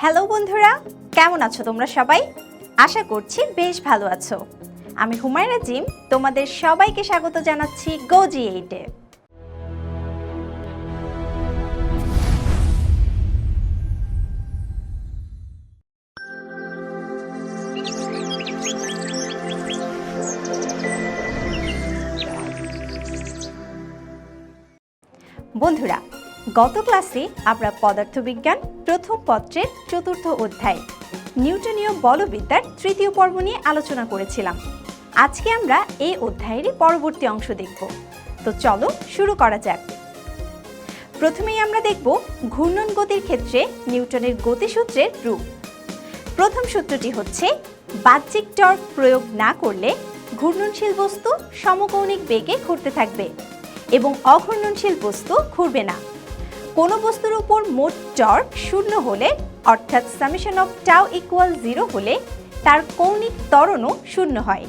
Hello বন্ধুরা, কেমন আছো তোমরা সবাই? আশা করছি বেশ ভালো আছো। আমি হুমায়রা জিম, তোমাদের সবাইকে স্বাগত জানাচ্ছি গোজি এইটে গত ক্লাসে আমরা পদার্থবিজ্ঞান প্রথম পত্রের চতুর্থ অধ্যায়, নিউটনীয় বলবিদ্যার তৃতীয় পর্ব নিয়ে আলোচনা করেছিলাম। আজকে আমরা এই অধ্যায়েরই পরবর্তী অংশ দেখব। তো চলো শুরু করা যাক। প্রথমেই আমরা দেখব ঘূর্ণন গতির ক্ষেত্রে নিউটনের গতিসূত্রের রূপ। প্রথম সূত্রটি হচ্ছে, বাহ্যিক টর্ক প্রয়োগ না করলে ঘূর্ণনশীল বস্তু সমকৌণিক বেগে ঘুরতে থাকবে এবং অঘূর্ণনশীল বস্তু ঘুরবে না। কোনো বস্তুর উপর মোট টর্ক শূন্য হলে, অর্থাৎ summation of tau equal zero হলে, তার কৌণিক ত্বরণও শূন্য হয়।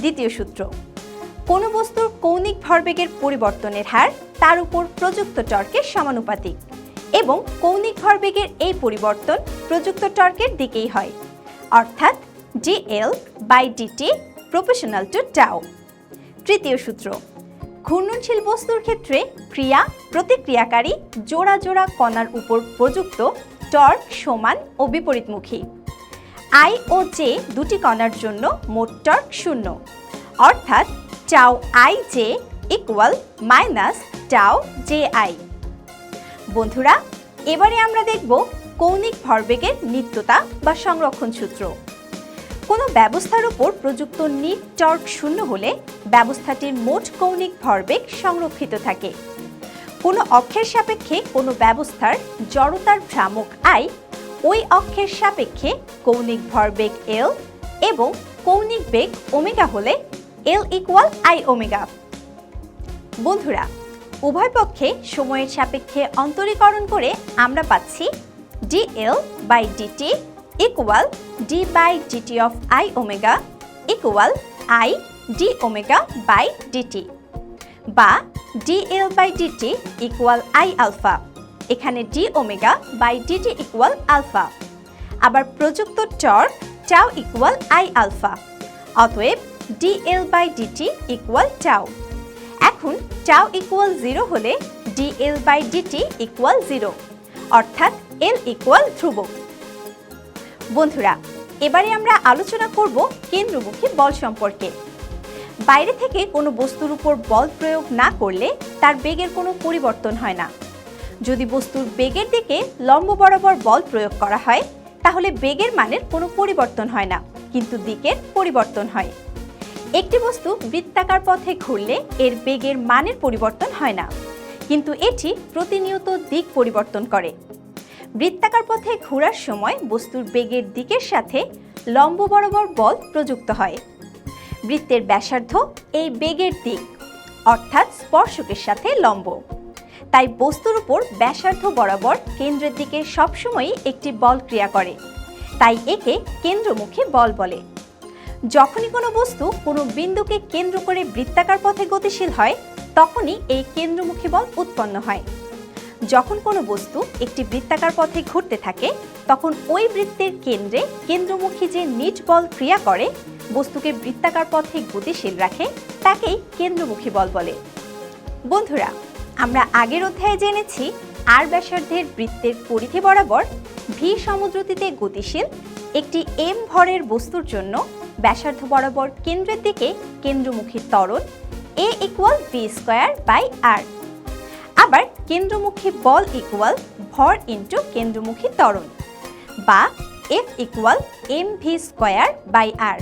দ্বিতীয় সূত্র, কোনো বস্তুর কৌণিক ভরবেগের পরিবর্তনের হার তার উপর প্রযুক্ত টর্কের সমানুপাতিক এবং কৌণিক ভরবেগের এই পরিবর্তন প্রযুক্ত টর্কের দিকেই হয়, অর্থাৎ DL by DT proportional to tau তৃতীয় সূত্র ঘূর্ণনশীল বস্তুর ক্ষেত্রে ক্রিয়া, প্রতিক্রিয়াকারী, জোড়া জোড়া কণার উপর প্রযুক্ত টর্ক সমান ও বিপরীতমুখী। আই ও জে দুটি কণার জন্য মোট টর্ক শূন্য। অর্থাৎ tau I J equal minus tau J I. বন্ধুরা, এবারে আমরা দেখব কৌণিক ভরবেগের নিত্যতা বা সংরক্ষণ সূত্র। কোনো ব্যবস্থার উপর প্রযুক্ত নিট টর্ক শূন্য হলে ব্যবস্থাটির মোট কৌণিক ভরবেগ সংরক্ষিত থাকে। কোনো অক্ষের সাপেক্ষে কোনো ব্যবস্থার জড়তার ভ্রামক আই ওই অক্ষের সাপেক্ষে কৌণিক ভরবেগ এল এবং কৌণিক বেগ ওমেগা হলে এল ইকুয়াল আই ওমেগা। বন্ধুরা, উভয় পক্ষে সময়ের সাপেক্ষে অন্তরীকরণ করে আমরা পাচ্ছি DL by DT equal D by DT of I omega equal I D omega by DT বা DL by DT equal I alpha এখানে D omega by DT equal alpha আবার প্রযুক্ত torque tau equal I alpha অতএব DL by DT equal tau এখন tau equal zero হলে DL by DT equal zero অর্থাৎ L equal ধ্রুবক। বন্ধুরা, এবারে আমরা আলোচনা করব কেন্দ্রমুখী বল সম্পর্কে। বাইরে থেকে কোনো বস্তুর উপর বল প্রয়োগ না করলে তার বেগের কোনো পরিবর্তন হয় না। যদি বস্তুর বেগের দিকে লম্ব বরাবর বল প্রয়োগ করা হয়, তাহলে বেগের মানের কোনো পরিবর্তন হয় না, কিন্তু দিকের পরিবর্তন হয়। একটি বস্তু বৃত্তাকার পথে ঘুরলে এর বেগের মানের পরিবর্তন হয় না, কিন্তু এটি প্রতিনিয়ত দিক পরিবর্তন করে। বৃত্তাকার পথে ঘোরার সময় বস্তুর বেগের দিকের সাথে লম্ব বরাবর বল প্রযুক্ত হয়। বৃত্তের ব্যাসার্ধ এই বেগের দিক, অর্থাৎ স্পর্শকের সাথে লম্ব। তাই বস্তুর উপর ব্যাসার্ধ বরাবর কেন্দ্রের দিকে সবসময়ই একটি বল ক্রিয়া করে, তাই একে কেন্দ্রমুখী বল বলে। যখনই কোনো বস্তু কোনো বিন্দুকে কেন্দ্র করে বৃত্তাকার পথে গতিশীল হয়, তখনই এই কেন্দ্রমুখী বল উৎপন্ন হয়। যখন কোনো বস্তু একটি বৃত্তাকার পথে ঘুরতে থাকে, তখন ওই বৃত্তের কেন্দ্রে কেন্দ্রমুখী যে নিট বল ক্রিয়া করে, বস্তুকে বৃত্তাকার পথে গতিশীল রাখে, তাকেই কেন্দ্রমুখী বল বলে। বন্ধুরা, আমরা আগের অধ্যায়ে জেনেছি আর ব্যাসার্ধের বৃত্তের পরিধি বরাবর ভি সমুদ্রতিতে গতিশীল একটি এম ভরের বস্তুর জন্য ব্যাসার্ধ বরাবর কেন্দ্রের দিকে কেন্দ্রমুখী ত্বরণ A equal V square by R আবার কেন্দ্রমুখী বল ইকুয়াল ভর ইন্টু কেন্দ্রমুখী ত্বরণ বা F equal M V square by R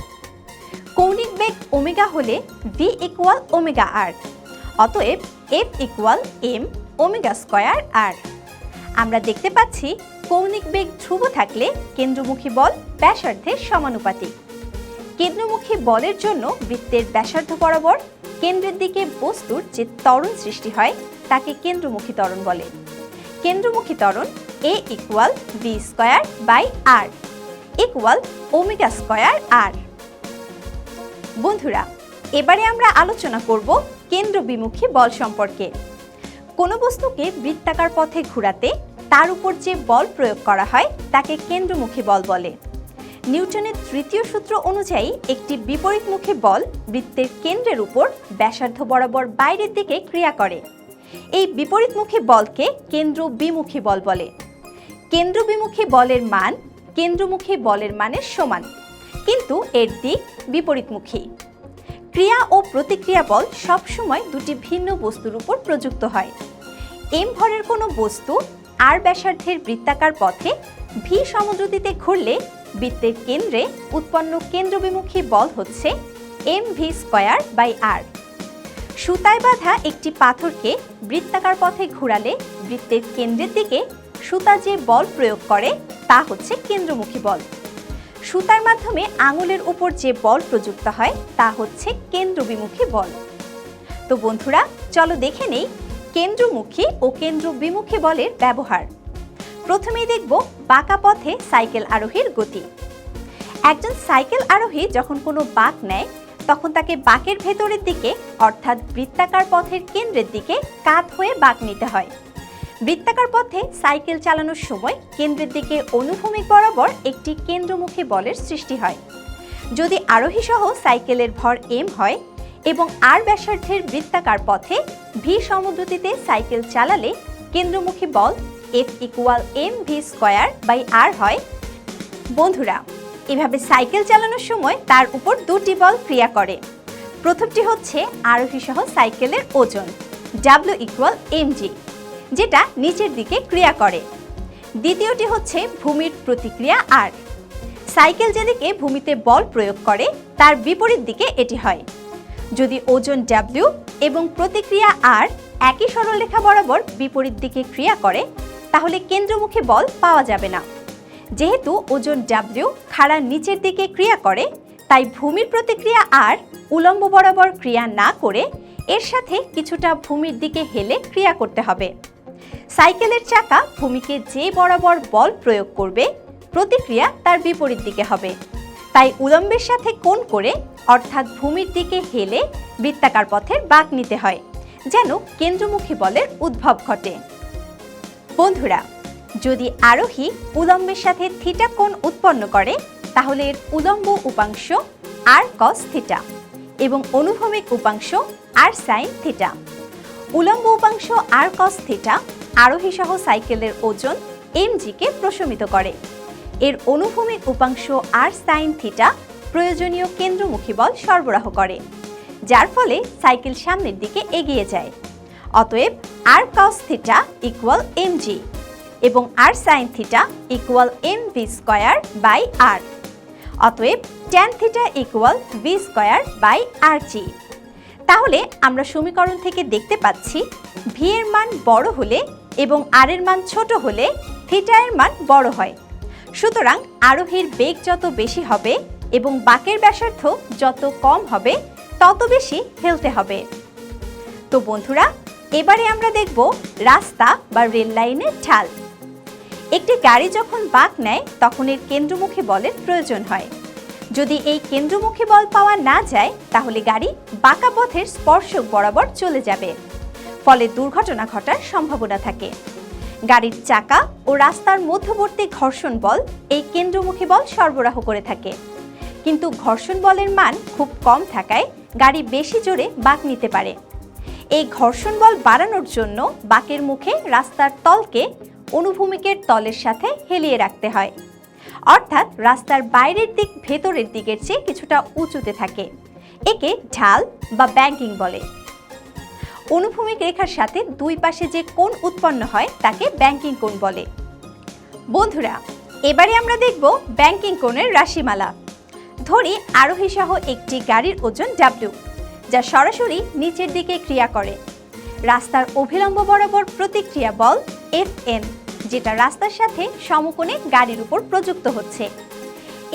কৌণিক বেগ ওমেগা হলে ভি ইকুয়াল ওমেগা আর অতএব F equal M omega square R আমরা দেখতে পাচ্ছি কৌণিক বেগ ধ্রুব থাকলে কেন্দ্রমুখী বল ব্যাসার্ধের সমানুপাতিক। কেন্দ্রমুখী বলের জন্য বৃত্তের ব্যাসার্ধ বরাবর কেন্দ্রের দিকে বস্তুর যে ত্বরণ সৃষ্টি হয়, তাকে কেন্দ্রমুখী ত্বরণ বলে। কেন্দ্রমুখী ত্বরণ A equal B square by R equal omega square R বন্ধুরা, এবারে আমরা আলোচনা করব কেন্দ্র বিমুখী বল সম্পর্কে। কোনো বস্তুকে বৃত্তাকার পথে ঘোরাতে তার উপর যে বল প্রয়োগ করা হয়, তাকে কেন্দ্রমুখী বল বলে। নিউটনের তৃতীয় সূত্র অনুযায়ী একটি বিপরীতমুখী বল বৃত্তের কেন্দ্রের উপর ব্যাসার্ধ বরাবর বাইরের দিকে ক্রিয়া করে। এই বিপরীতমুখী বলকে কেন্দ্র বিমুখী বল বলে। কেন্দ্র বিমুখী বলের মান কেন্দ্রমুখী বলের মানের সমান। কিন্তু এর দিক বিপরীতমুখী। ক্রিয়া ও প্রতিক্রিয়া বল সবসময় দুটি ভিন্ন বস্তুর উপর প্রযুক্ত হয়। এম ভরের কোনো বস্তু আর ব্যাসার্ধের বৃত্তাকার পথে ভি সমদ্রুতিতে ঘুরলে বৃত্তের কেন্দ্রে উৎপন্ন কেন্দ্রবিমুখী বল হচ্ছে M V square by R. সুতায় বাঁধা একটি পাথরকে বৃত্তাকার পথে ঘোরালে বৃত্তের কেন্দ্রের দিকে সুতা যে বল প্রয়োগ করে, তা হচ্ছে কেন্দ্রমুখী বল। সুতার মাধ্যমে আঙুলের উপর যে বল প্রযুক্ত হয়, তা হচ্ছে কেন্দ্রবিমুখী বল। তো বন্ধুরা, চলো দেখে নেই কেন্দ্রমুখী ও কেন্দ্রবিমুখী বলের ব্যবহার। প্রথমেই দেখব বাঁকা পথে সাইকেল আরোহীর গতি। একজন সাইকেল আরোহী যখন কোনো বাঁক নেয়, তখন তাকে বাঁকের ভেতরের দিকে, অর্থাৎ বৃত্তাকার পথের কেন্দ্রের দিকে, কাত হয়ে বাঁক নিতে হয়। বৃত্তাকার পথে সাইকেল চালানোর সময় কেন্দ্রের দিকে অনুভূমিক বরাবর একটি কেন্দ্রমুখী বলের সৃষ্টি হয়। যদি আরোহী সহ সাইকেলের ভর এম হয় এবং আর ব্যাসার্ধের বৃত্তাকার পথে ভি সমদ্রুতিতে সাইকেল চালালে কেন্দ্রমুখী বল F equal M V square by R হয়। বন্ধুরা, এভাবে সাইকেল চালানোর সময় তার উপর দুটি বল ক্রিয়া করে। প্রথমটি হচ্ছে আরোহী সহ সাইকেলের ওজন ডাব্লিউ ইকুয়াল এমজি যেটা নিচের দিকে ক্রিয়া করে। দ্বিতীয়টি হচ্ছে ভূমির প্রতিক্রিয়া আর সাইকেল যেদিকে ভূমিতে বল প্রয়োগ করে, তার বিপরীত দিকে এটি হয়। যদি ওজন ডাব্লিউ এবং প্রতিক্রিয়া আর একই সরলরেখা বরাবর বিপরীত দিকে ক্রিয়া করে তাহলে কেন্দ্রমুখী বল পাওয়া যাবে না। যেহেতু ওজন ডাব্লিউ খাড়ার নিচের দিকে ক্রিয়া করে, তাই ভূমির প্রতিক্রিয়া আর উলম্ব বরাবর ক্রিয়া না করে এর সাথে কিছুটা ভূমির দিকে হেলে ক্রিয়া করতে হবে। সাইকেলের চাকা ভূমিকে যে বরাবর বল প্রয়োগ করবে, প্রতিক্রিয়া তার বিপরীত দিকে হবে। তাই উলম্বের সাথে কোণ করে, অর্থাৎ ভূমির দিকে হেলে বৃত্তাকার পথের বাঁক নিতে হয়, যেন কেন্দ্রমুখী বলের উদ্ভব ঘটে। বন্ধুরা, যদি আরোহী উলম্বের সাথে থিটা কোণ উৎপন্ন করে, তাহলে এর উলম্ব উপাংশ আর কস থিটা এবং অনুভূমিক উপাংশ আর সাইন থিটা। উলম্ব উপাংশ আর কস থিটা আরোহী সহ সাইকেলের ওজন এমজিকে প্রশমিত করে। এর অনুভূমিক উপাংশ আর সাইন থিটা প্রয়োজনীয় কেন্দ্রমুখী বল সরবরাহ করে, যার ফলে সাইকেল সামনের দিকে এগিয়ে যায়। অতএব R cos theta equal M G এবং R sine theta equal M V square by R অতএব tan theta equal V square by R G তাহলে আমরা সমীকরণ থেকে দেখতে পাচ্ছি ভি এর মান বড় হলে এবং আর এর মান ছোট হলে থিটা এর মান বড় হয়। সুতরাং আরোহীর বেগ যত বেশি হবে এবং বাকের ব্যাসার্ধ যত কম হবে, তত বেশি হেলতে হবে। তো বন্ধুরা এবারে আমরা দেখব রাস্তা বা রেল লাইনের ঢাল। একটি গাড়ি যখন বাঁক নেয়, তখন এর কেন্দ্রমুখী বলের প্রয়োজন হয়। যদি এই কেন্দ্রমুখী বল পাওয়া না যায়, তাহলে গাড়ি বাঁকা পথের স্পর্শক বরাবর চলে যাবে। ফলে দুর্ঘটনা ঘটার সম্ভাবনা থাকে। গাড়ির চাকা ও রাস্তার মধ্যবর্তী ঘর্ষণ বল এই কেন্দ্রমুখী বল সরবরাহ করে থাকে। কিন্তু ঘর্ষণ বলের মান খুব কম থাকায় গাড়ি বেশি জোরে বাঁক নিতে পারে। এই ঘর্ষণ বল বাড়ানোর জন্য বাঁকের মুখে রাস্তার তলকে অনুভূমিকের তলের সাথে হেলিয়ে রাখতে হয়। অর্থাৎ রাস্তার বাইরের দিক ভেতরের দিকের চেয়ে কিছুটা উঁচুতে থাকে। একে ঢাল বা ব্যাংকিং বলে। অনুভূমিক রেখার সাথে দুই পাশে যে কোণ উৎপন্ন হয়, তাকে ব্যাংকিং কোণ বলে। বন্ধুরা, এবারে আমরা দেখব ব্যাংকিং কোণের রাশিমালা। ধরি আরোহী সহ একটি গাড়ির ওজন ডাব্লিউ যা সরাসরি নিচের দিকে ক্রিয়া করে। রাস্তার অভিলম্ব বরাবর প্রতিক্রিয়া বল এফ এন যেটা রাস্তার সাথে সমকোণে গাড়ির উপর প্রযুক্ত হচ্ছে।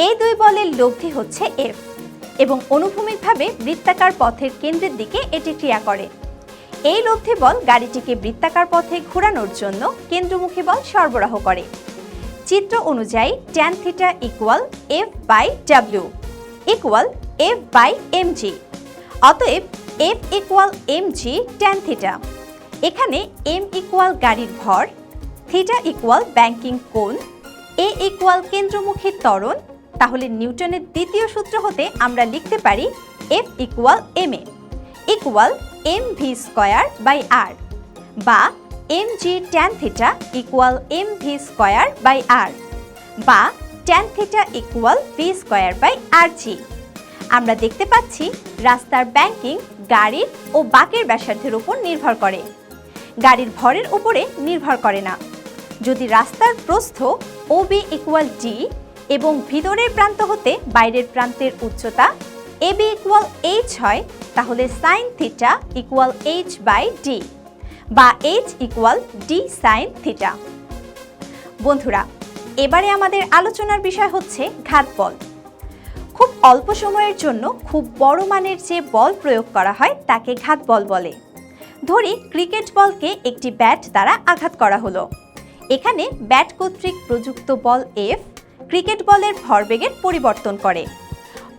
এই দুই বলের লব্ধি হচ্ছে এফ, এবং অনুভূমিকভাবে বৃত্তাকার পথের কেন্দ্রের দিকে এটি ক্রিয়া করে। এই লব্ধি বল গাড়িটিকে বৃত্তাকার পথে ঘোরানোর জন্য কেন্দ্রমুখী বল সরবরাহ করে। চিত্র অনুযায়ী tan theta equal F by W equal F by MG অতএব F equal M G tan theta এখানে এম ইকুয়াল গাড়ির ভর থিটা ইকুয়াল ব্যাংকিং কোণ এ ইকুয়াল কেন্দ্রমুখী ত্বরণ, তাহলে নিউটনের দ্বিতীয় সূত্র হতে আমরা লিখতে পারি F equal M A equal M V square by R বা M G tan theta equal M V square by R বা tan theta equal V square by R G আমরা দেখতে পাচ্ছি রাস্তার ব্যাংকিং গাড়ির ও বাকের ব্যাসার্ধের উপর নির্ভর করে। গাড়ির ভরের উপরে নির্ভর করে না। যদি রাস্তার প্রস্থ ও বি ইকুয়াল ডি এবং ভিতরের প্রান্ত হতে বাইরের প্রান্তের উচ্চতা এ বি ইকুয়াল এইচ হয়, তাহলে sine theta equal H by D বা H equal D sine theta বন্ধুরা, এবারে আমাদের আলোচনার বিষয় হচ্ছে ঘাত বল। অল্প সময়ের জন্য খুব বড় মানের যে বল প্রয়োগ করা হয়, তাকে ঘাত বল বলে। ধরি ক্রিকেট বলকে একটি ব্যাট দ্বারা আঘাত করা হলো। এখানে ব্যাট কর্তৃক প্রযুক্ত বল এফ ক্রিকেট বলের ভরবেগের পরিবর্তন করে।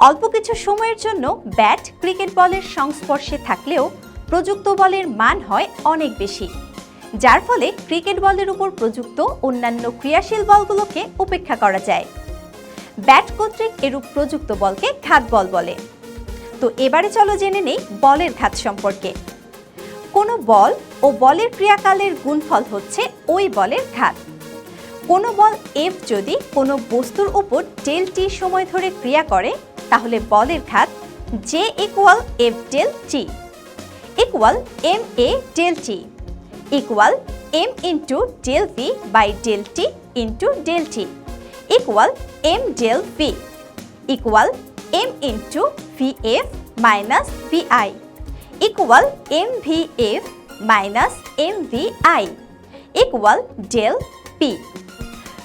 অল্প কিছু সময়ের জন্য ব্যাট ক্রিকেট বলের সংস্পর্শে থাকলেও প্রযুক্ত বলের মান হয় অনেক বেশি, যার ফলে ক্রিকেট বলের উপর প্রযুক্ত অন্যান্য ক্রিয়াশীল বলগুলোকে উপেক্ষা করা যায়। ব্যাট কর্তৃক এরূপ প্রযুক্ত বলকে ঘাত বল বলে। তো এবারে চলো জেনে নেই বলের ঘাত সম্পর্কে। কোনো বল ও বলের ক্রিয়াকালের গুণফল হচ্ছে ওই বলের ঘাত। কোনো বল এফ যদি কোনো বস্তুর উপর ডেল টি সময় ধরে ক্রিয়া করে, তাহলে বলের ঘাত J equal F del T equal M A del T equal M into del V by del T into del T into V F minus V I equal M V F minus M V I equal del P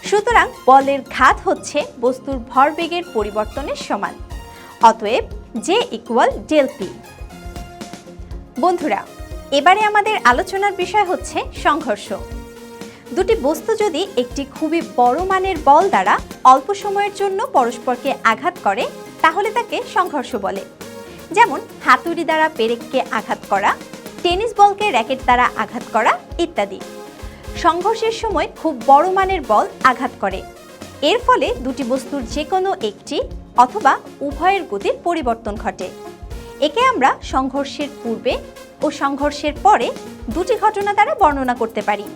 সুতরাং বলের ঘাত হচ্ছে বস্তুর ভরবেগের পরিবর্তনের সমান, অতএব J equal del P বন্ধুরা, এবারে আমাদের আলোচনার বিষয় হচ্ছে সংঘর্ষ। দুটি বস্তু যদি একটি খুবই বড় মানের বল দ্বারা অল্প সময়ের জন্য পরস্পরকে আঘাত করে, তাহলে তাকে সংঘর্ষ বলে। যেমন, হাতুড়ি দ্বারা পেরেককে আঘাত করা, টেনিস বলকে র্যাকেট দ্বারা আঘাত করা ইত্যাদি। সংঘর্ষের সময় খুব বড় মানের বল আঘাত করে। এর ফলে দুটি বস্তুর যে কোনো একটি অথবা উভয়ের গতির পরিবর্তন ঘটে। একে আমরা সংঘর্ষের পূর্বে ও সংঘর্ষের পরে দুটি ঘটনা দ্বারা বর্ণনা করতে পারি।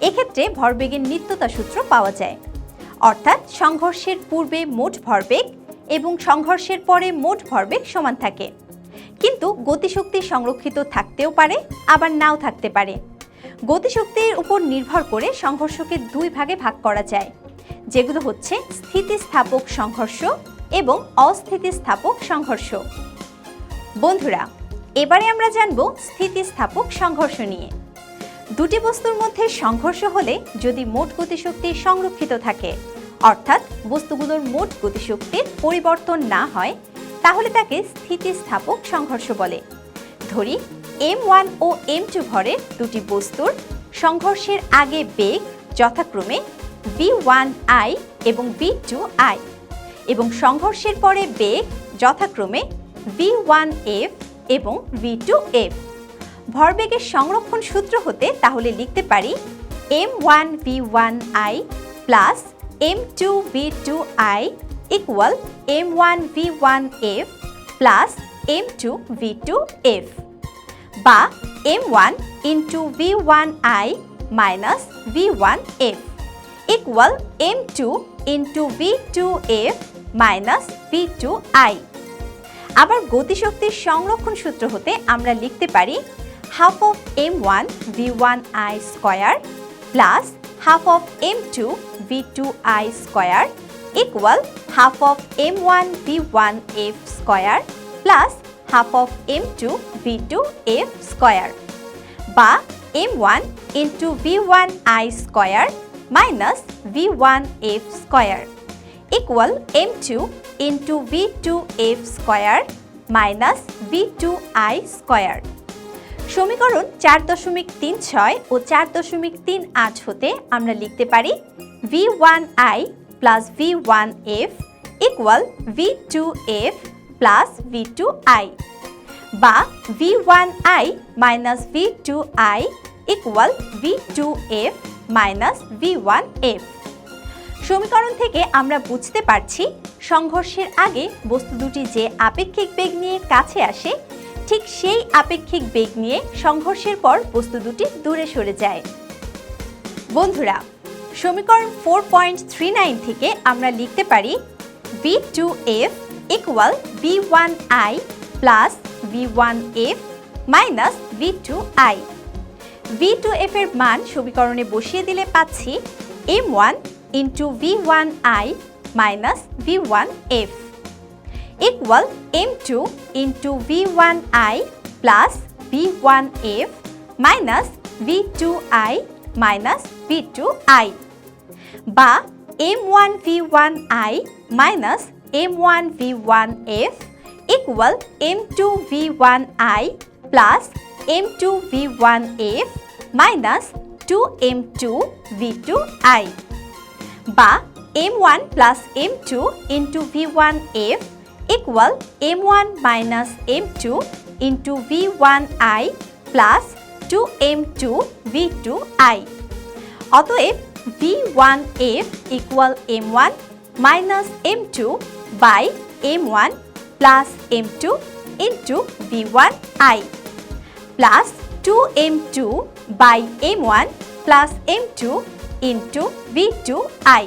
এক্ষেত্রে ভরবেগের নিত্যতা সূত্র পাওয়া যায়। অর্থাৎ সংঘর্ষের পূর্বে মোট ভরবেগ এবং সংঘর্ষের পরে মোট ভরবেগ সমান থাকে। কিন্তু গতিশক্তি সংরক্ষিত থাকতেও পারে, আবার নাও থাকতে পারে। গতিশক্তির উপর নির্ভর করে সংঘর্ষকে দুই ভাগে ভাগ করা যায়, যেগুলো হচ্ছে স্থিতিস্থাপক সংঘর্ষ এবং অস্থিতিস্থাপক সংঘর্ষ। বন্ধুরা, এবারে আমরা জানব স্থিতিস্থাপক সংঘর্ষ নিয়ে। দুটি বস্তুর মধ্যে সংঘর্ষ হলে যদি মোট গতিশক্তি সংরক্ষিত থাকে, অর্থাৎ বস্তুগুলোর মোট গতিশক্তির পরিবর্তন না হয়, তাহলে তাকে স্থিতিস্থাপক সংঘর্ষ বলে। ধরি, এম ওয়ান ও এম টু ভরের দুটি বস্তুর সংঘর্ষের আগে বেগ যথাক্রমে ভি ওয়ান আই এবং ভি টু আই এবং সংঘর্ষের পরে বেগ যথাক্রমে ভি ওয়ান এফ এবং ভি টু এফ। ভরবেগের সংরক্ষণ সূত্র হতে তাহলে লিখতে পারি M one V one I plus M two V two I equal M one V one F plus M two V two F বা M one into V one I minus V one F equal M two into V two F minus V two I আবার গতিশক্তির সংরক্ষণ সূত্র হতে আমরা লিখতে পারি half of m1 v1i square plus half of m2 v2i square equal half of m1 v1f square plus half of m2 v2f square বা m1 into v1i square minus v1f square equal m2 into v2f square minus v2i square সমীকরণ চার দশমিক তিন ছয় ও চার দশমিক তিন আট হতে আমরা লিখতে পারি V one I plus V one F equal V two F plus V two I বা V one I minus V two I equal V two F minus V one F সমীকরণ থেকে আমরা বুঝতে পারছি সংঘর্ষের আগে বস্তু দুটি যে আপেক্ষিক বেগ নিয়ে কাছে আসে ঠিক সেই আপেক্ষিক বেগ নিয়ে সংঘর্ষের পর বস্তু দুটি দূরে সরে যায়। বন্ধুরা, সমীকরণ ফোর পয়েন্ট থ্রি নাইন থেকে আমরা লিখতে পারি V two F equal V one I plus V one F minus V two I V two F এর মান সমীকরণে বসিয়ে দিলে পাচ্ছি M one into V one I minus V one F equal M two into V one I plus V one F minus V two I minus V two I বা M one V one I minus M one V one F equal M two V one I plus M two V one F minus two M two V two I বা M one plus M two into V one F one I plus two M two V two I অতএব V one F equal M one minus M two by M one plus M two into V one I plus two M two by M one plus M two into V two I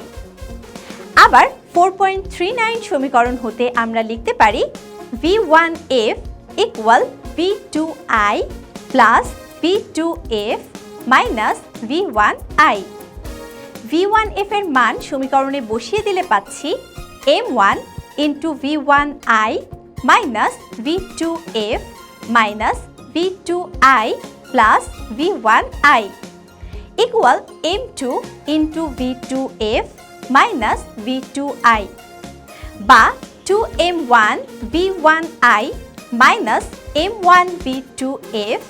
আবার four point three nine সমীকরণ হতে আমরা লিখতে পারি V one F equal V two I plus V two F minus V one I V one F এর মান সমীকরণে বসিয়ে দিলে পাচ্ছি M one into V one I minus V two F minus V two I plus V one I equal M two into V two F minus V two I বা two M one V one i minus m one v two f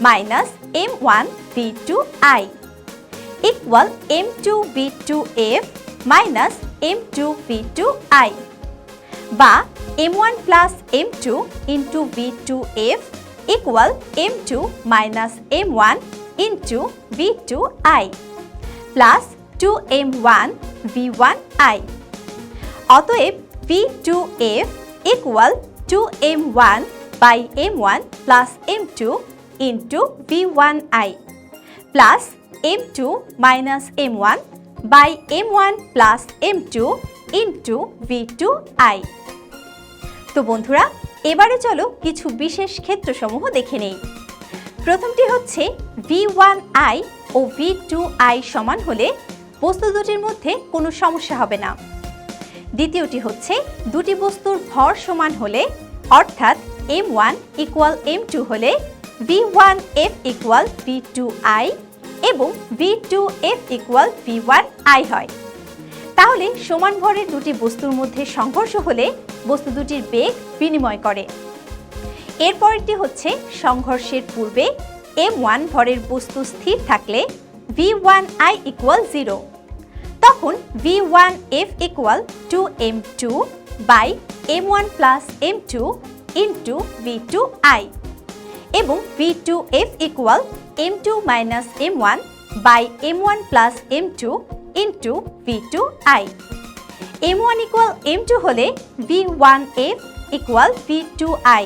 minus m one v two i equal m two v two f minus m two v two i বা m one plus m two into v two f equal m two minus m one into v one i অতএব v two f equal two m one by m one plus m two into v one i plus m two minus m one by m one plus m two into v two i তো বন্ধুরা, এবারে চলো কিছু বিশেষ ক্ষেত্রসমূহ দেখে নেই। প্রথমটি হচ্ছে ভি ওয়ান আই ও ভি টু আই সমান হলে বস্তু দুটির মধ্যে কোনো সমস্যা হবে না। দ্বিতীয়টি হচ্ছে, দুটি বস্তুর ভর সমান হলে, অর্থাৎ m one equal m two হলে v one f equal v two i এবং v two f equal v one i হয়। তাহলে সমান ভরের দুটি বস্তুর মধ্যে সংঘর্ষ হলে বস্তু দুটির বেগ বিনিময় করে। এরপরটি হচ্ছে, সংঘর্ষের পূর্বে এম ওয়ান ভরের বস্তু স্থির থাকলে v one i equal zero তখন v one f equal two m two by m one plus m two into v two i এবং v two f equal m two minus m one by m one plus m two into v two i m one equal m two হলে v one f equal v two i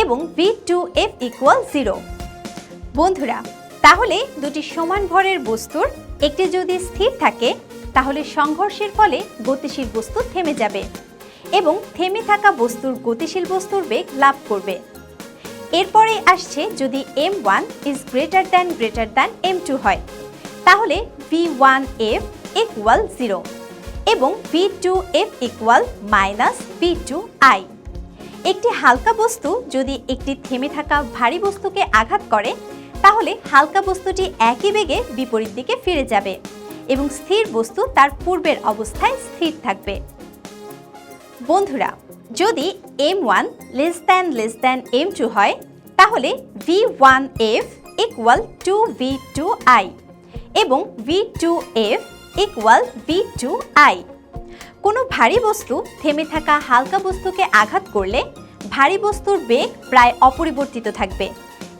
এবং v two f equal zero বন্ধুরা তাহলে দুটি সমান ভরের বস্তুর একটি যদি স্থির থাকে, তাহলে সংঘর্ষের ফলে গতিশীল বস্তু থেমে যাবে এবং থেমে থাকা বস্তুর গতিশীল বস্তুর বেগ লাভ করবে। এরপরে আসছে যদি m one is greater than greater than m two হয়, তাহলে v one f equal zero এবং v two f equal minus v two i একটি হালকা বস্তু যদি একটি থেমে থাকা ভারী বস্তুকে আঘাত করে তাহলে হালকা বস্তুটি একই বেগে বিপরীত দিকে ফিরে যাবে এবং স্থির বস্তু তার পূর্বের অবস্থায় স্থির থাকবে। বন্ধুরা, যদি m one less than less than m two হয়, তাহলে v one f equal two v two i এবং v two f equal v two i কোনো ভারী বস্তু থেমে থাকা হালকা বস্তুকে আঘাত করলে ভারী বস্তুর বেগ প্রায় অপরিবর্তিত থাকবে।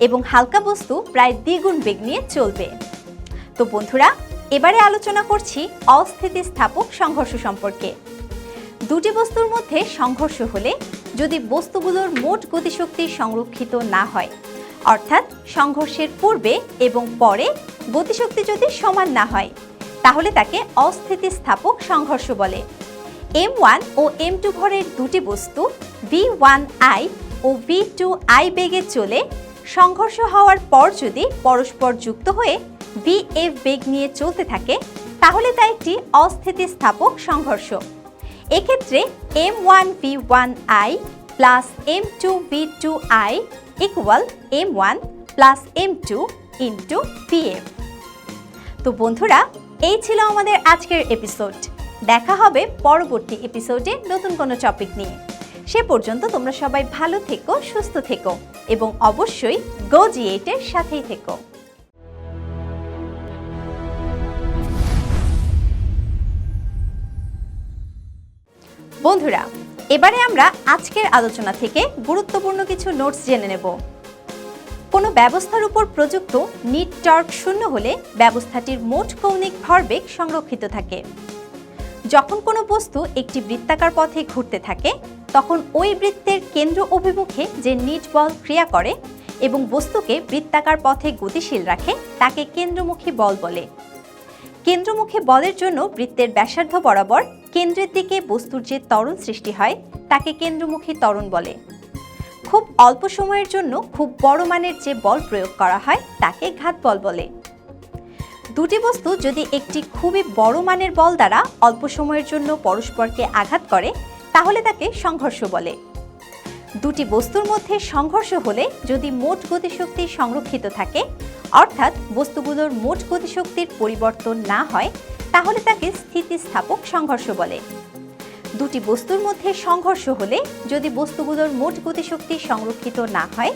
এবং হালকা বস্তু প্রায় দ্বিগুণ বেগ নিয়ে চলবে। তো বন্ধুরা, এবারে আলোচনা করছি অস্থিতিস্থাপক সংঘর্ষ সম্পর্কে। দুটি বস্তুর মধ্যে সংঘর্ষ হলে যদি বস্তুগুলোর মোট গতিশক্তি সংরক্ষিত না হয়, অর্থাৎ সংঘর্ষের পূর্বে এবং পরে গতিশক্তি যদি সমান না হয়, তাহলে তাকে অস্থিতিস্থাপক সংঘর্ষ বলে। এম ওয়ান ও এম টু ভরের দুটি বস্তু, ভি ওয়ান আই ও ভি টু আই বেগে চলে সংঘর্ষ হওয়ার পর যদি পরস্পর যুক্ত হয়ে ভি এফ বেগ নিয়ে চলতে থাকে, তাহলে তা একটি অস্থিতিস্থাপক সংঘর্ষ। এক্ষেত্রে m one v one i plus m two v two i equal m one plus m two into v f তো বন্ধুরা, এই ছিল আমাদের আজকের এপিসোড দেখা হবে পরবর্তী এপিসোডে নতুন কোনো টপিক নিয়ে। সে পর্যন্ত তোমরা সবাই ভালো থেকো, সুস্থ থেকো এবং অবশ্যই গো জিএটের সাথেই থেকো। বন্ধুরা, এবারে আমরা আজকের আলোচনা থেকে গুরুত্বপূর্ণ কিছু নোটস জেনে নেব। কোনো ব্যবস্থার উপর প্রযুক্ত নিট টর্ক শূন্য হলে ব্যবস্থাটির মোট কৌণিক ভরবেগ সংরক্ষিত থাকে। যখন কোনো বস্তু একটি বৃত্তাকার পথে ঘুরতে থাকে তখন ওই বৃত্তের কেন্দ্র অভিমুখে যে নিট বল ক্রিয়া করে এবং বস্তুকে বৃত্তাকার পথে গতিশীল রাখে, তাকে কেন্দ্রমুখী বল বলে। কেন্দ্রমুখী বলের জন্য বৃত্তের ব্যাসার্ধ বরাবর কেন্দ্রের দিকে বস্তুর যে ত্বরণ সৃষ্টি হয়, তাকে কেন্দ্রমুখী ত্বরণ বলে। খুব অল্প সময়ের জন্য খুব বড় মানের যে বল প্রয়োগ করা হয়, তাকে ঘাত বল বলে। দুটি বস্তু যদি একটি খুবই বড় মানের বল দ্বারা অল্প সময়ের জন্য পরস্পরকে আঘাত করে তাহলে তাকে সংঘর্ষ বলে। দুটি বস্তুর মধ্যে সংঘর্ষ হলে যদি মোট গতিশক্তি সংরক্ষিত থাকে, অর্থাৎ বস্তুগুলোর মোট গতিশক্তির পরিবর্তন না হয়, তাহলে তাকে স্থিতিস্থাপক সংঘর্ষ বলে। দুটি বস্তুর মধ্যে সংঘর্ষ হলে যদি বস্তুগুলোর মোট গতিশক্তি সংরক্ষিত না হয়,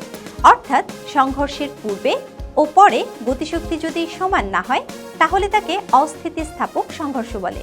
অর্থাৎ সংঘর্ষের পূর্বে ও পরে গতিশক্তি যদি সমান না হয়, তাহলে তাকে অস্থিতিস্থাপক সংঘর্ষ বলে।